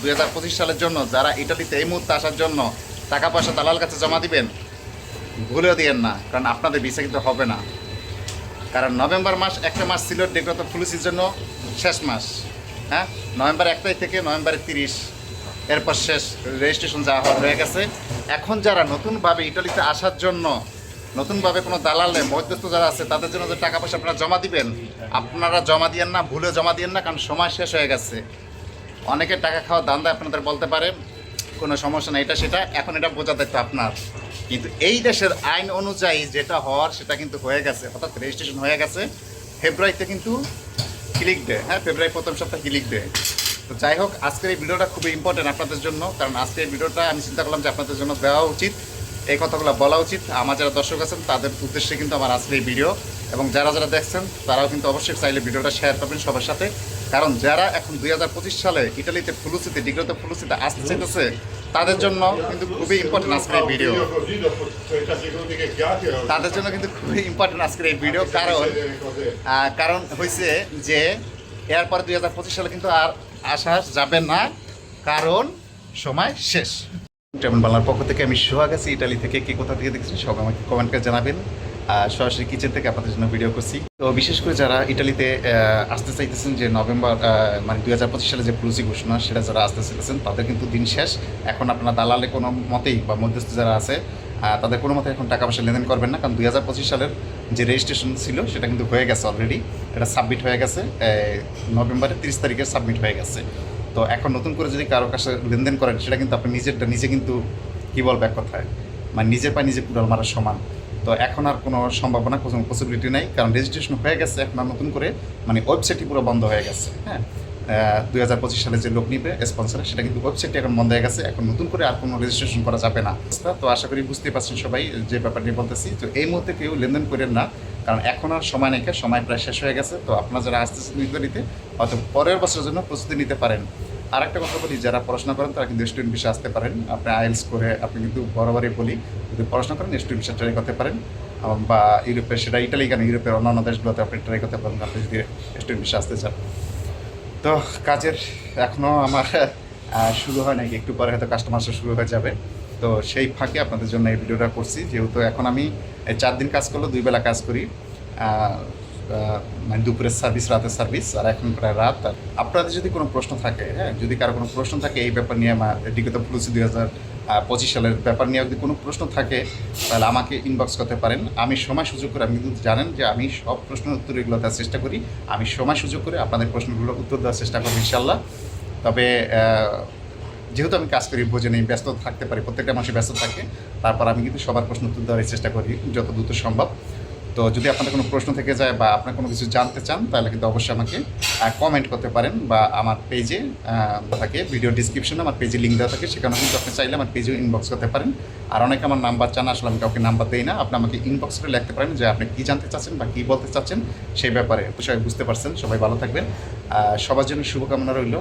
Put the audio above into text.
দুই হাজার পঁচিশ সালের জন্য যারা ইটালিতে এই মুহূর্তে আসার জন্য টাকা পয়সা দালাল কাছে জমা দিবেন, ভুলেও দিয়েন না, কারণ আপনাদের ভিসা কিন্তু হবে না। কারণ নভেম্বর মাস একটা মাস ছিল ডেকোরেট ফ্লুসির জন্য শেষ মাস হ্যাঁ? নভেম্বর এক তারিখ থেকে নভেম্বরের তিরিশ, এরপর শেষ রেজিস্ট্রেশন যা হওয়া হয়ে গেছে। এখন যারা নতুনভাবে ইটালিতে আসার জন্য নতুনভাবে কোনো দালাল নেই মধ্যস্থ যারা আছে, তাদের জন্য যে টাকা পয়সা আপনারা জমা দিবেন, আপনারা জমা দিয়েন না ভুলে জমা দিয়েন না, কারণ সময় শেষ হয়ে গেছে। অনেকে টাকা খাওয়া দান্দা আপনাদের বলতে পারে, কোনো সমস্যা নেই, এটা সেটা। এখন এটা বোঝা দায়িত্ব আপনার। কিন্তু এই দেশের আইন অনুযায়ী যেটা হওয়ার, সেটা কিন্তু হয়ে গেছে, অর্থাৎ রেজিস্ট্রেশন হয়ে গেছে। ফেব্রুয়ারিতে কিন্তু ক্লিক দেয় হ্যাঁ ফেব্রুয়ারি প্রথম সপ্তাহে ক্লিক ডে তো যাই হোক, আজকের এই ভিডিওটা খুবই ইম্পর্টেন্ট আপনাদের জন্য, কারণ আজকের এই ভিডিওটা আমি চিন্তা করলাম যে আপনাদের জন্য দেওয়া উচিত। এই কথাগুলো বলা উচিত। আমার যারা দর্শক আছেন, তাদের উদ্দেশ্যে কিন্তু আমার আজকের এই ভিডিও। এবং যারা যারা দেখছেন, তারাও কিন্তু অবশ্যই চাইলে ভিডিওটা শেয়ার করবেন সবার সাথে। কারণ যারা এখন দু হাজার পঁচিশ সালে ইটালিতে ফুলুসিতে, ডিগ্রিতে ফুলুসিতে আসতে চাইতেছে তাদের জন্য কিন্তু খুবই ইম্পর্টেন্ট আজকের এই video Io così dopo 30 secondi che chiacchiero. তাদের জন্য কিন্তু খুবই ইম্পর্টেন্ট আজকের এই ভিডিও কারণ কারণ হয়েছে যে এরপর দুই হাজার পঁচিশ সালে কিন্তু আর আসা যাবে না, কারণ সময় শেষ বাংলার পক্ষ থেকে আমি সোহাগ আছি ইটালি থেকে কে কোথা থেকে দেখছি সব আমাকে কমেন্ট করে জানাবেন সরাসরি কিচেন থেকে আপনাদের জন্য ভিডিও করছি। তো বিশেষ করে যারা ইটালিতে আসতে চাইতেছেন যে নভেম্বর মানে দুই হাজার পঁচিশ সালে যে পুলিশি ঘোষণা, সেটা যারা আসতে চাইতেছেন, তাদের কিন্তু দিন শেষ। এখন আপনারা দালালে কোনো মতেই বা মধ্যস্থ যারা আছে তাদের কোনো মতে এখন টাকা পয়সা লেনদেন করবেন না। কারণ দুই হাজার পঁচিশ সালের যে রেজিস্ট্রেশন ছিল, সেটা কিন্তু হয়ে গেছে অলরেডি এটা সাবমিট হয়ে গেছে নভেম্বরের তিরিশ তারিখে সাবমিট হয়ে গেছে। তো এখন নতুন করে যদি কারোর কাছে লেনদেন করেন, সেটা কিন্তু আপনি নিজেরটা, নিজে কিন্তু কী বলব এক কথায়? মানে নিজের পায়ে নিজে কুড়াল মারার সমান। তো এখন আর কোনো সম্ভাবনা, কোনো পসিবিলিটি নাই। কারণ রেজিস্ট্রেশন হয়ে গেছে, এখন আর নতুন করে মানে ওয়েবসাইটটি পুরো বন্ধ হয়ে গেছে হ্যাঁ? দুই হাজার পঁচিশ সালে যে লোক নিবে স্পন্সর সেটা কিন্তু ওয়েবসাইটটি এখন বন্ধ হয়ে গেছে। এখন নতুন করে আর কোনো রেজিস্ট্রেশন করা যাবে না। তো আশা করি বুঝতে পারছেন সবাই যে ব্যাপারটি বলতেছি। তো এই মুহূর্তে কেউ লেনদেন করেন না, কারণ এখন আর সময় নেই সময় প্রায় শেষ হয়ে গেছে। তো আপনারা যারা আসতেছেন নিতে হয়তো পরের বছরের জন্য প্রস্তুতি নিতে পারেন। আর একটা কথা বলি, যারা পড়াশোনা করেন তারা কিন্তু স্টুডেন্ট বিষয়ে আসতে পারেন। আপনি আইএলস করে আপনি কিন্তু বরাবরই বলি, যদি পড়াশোনা করেন স্টুডেন্ট বিষয়ে ট্রাই করতে পারেন। বা ইউরোপের সেটা ইটালি কেন ইউরোপের অন্যান্য দেশগুলোতে আপনি ট্রাই করতে পারেন, আপনি যদি স্টুডেন্ট বিষয়ে আসতে চান। তো কাজের এখনও আমার শুরু হয় নাকি একটু পরে হয়তো কাস্টমার শুরু হয়ে যাবে। তো সেই ফাঁকে আপনাদের জন্য এই ভিডিওটা করছি। যেহেতু এখন আমি চার দিন কাজ করলে দুই বেলা কাজ করি। মানে দুপুরের সার্ভিস, রাতের সার্ভিস, আর এখন প্রায় রাত। আর আপনাদের যদি কোনো প্রশ্ন থাকে হ্যাঁ যদি কারও কোনো প্রশ্ন থাকে, এই ব্যাপার নিয়ে আমার ডিগত প্লুসি দুই হাজার পঁচিশ সালের ব্যাপার নিয়ে। যদি কোনো প্রশ্ন থাকে, তাহলে আমাকে ইনবক্স করতে পারেন। আমি সময় সুযোগ করে, আপনি কিন্তু জানেন যে আমি সব প্রশ্নের উত্তর এগুলো দেওয়ার চেষ্টা করি। আমি সময় সুযোগ করে আপনাদের প্রশ্নগুলোর উত্তর দেওয়ার চেষ্টা করব ইনশাল্লাহ তবে যেহেতু আমি কাজ করি বোঝে নেই ব্যস্ত থাকতে পারি, প্রত্যেকটা মানুষ ব্যস্ত থাকে, তারপর আমি কিন্তু সবার প্রশ্ন উত্তর দেওয়ার চেষ্টা করি, যত দ্রুত সম্ভব। তো যদি আপনাদের কোনো প্রশ্ন থেকে যায় বা আপনার কোনো কিছু জানতে চান, তাহলে কিন্তু অবশ্যই আমাকে কমেন্ট করতে পারেন বা আমার পেজে থাকে ভিডিও ডিসক্রিপশনে আমার পেজে লিঙ্ক দেওয়া থাকে। সেখানে কিন্তু আপনি চাইলে আমার পেজেও ইনবক্স করতে পারেন। আর অনেকে আমার নাম্বার চান, আসলে আমি কাউকে নাম্বার দিই না। আপনি আমাকে ইনবক্স করে লিখতে পারেন যে আপনি কী জানতে চাচ্ছেন বা কী বলতে চাচ্ছেন, সেই ব্যাপারে। সবাই বুঝতে পারছেন। সবাই ভালো থাকবেন। সবার জন্য শুভকামনা রইল।